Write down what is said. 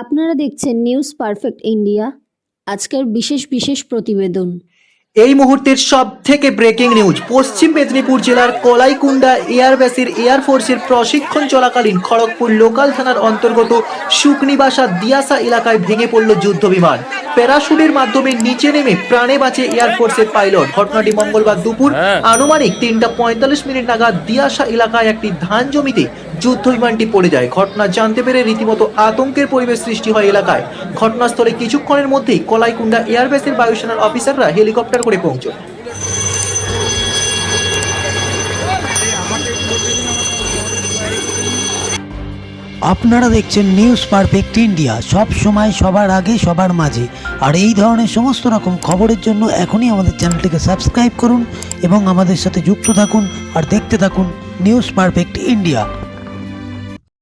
আপনারা দেখছেন news perfect India আজকের বিশেষ বিশেষ প্রতিবেদন। এই মুহূর্তের সব থেকে ব্রেকিং নিউজ পশ্চিম মেদিনীপুর জেলার কলাইকুণ্ডা এয়ারবেসের এয়ারফোর্সের প্রশিক্ষণ চলাকালীন খড়গপুর লোকাল থানার অন্তর্গত শুকনিবাসা দিয়াসা এলাকায় ভেঙে পড়ল যুদ্ধ বিমান। প্যারাশুটের মাধ্যমে নিচে নেমে প্রাণে বাঁচে এয়ারফোর্সের পাইলট ঘটনাটি মঙ্গলবার দুপুর আনুমানিক তিনটা পঁয়তাল্লিশ মিনিট নাগাদ দিয়াসা এলাকায় একটি ধান জমিতে যুদ্ধ বিমানটি পড়ে যায়। ঘটনা জানতে পেরে রীতিমতো আতঙ্কের পরিবেশ সৃষ্টি হয় এলাকায়। ঘটনাস্থলে কিছুক্ষণের মধ্যেই কলাইকুণ্ডা এয়ারবেসের বায়ুসেনার অফিসাররা হেলিকপ্টার করে পৌঁছয়। আপনারা দেখছেন নিউজ পারফেক্ট ইন্ডিয়া সব সময়, সবার আগে, সবার মাঝে। আর এই ধরনের সমস্ত রকম খবরের জন্য এখনই আমাদের চ্যানেলটিকে সাবস্ক্রাইব করুন এবং আমাদের সাথে যুক্ত থাকুন আর দেখতে থাকুন নিউজ পারফেক্ট ইন্ডিয়া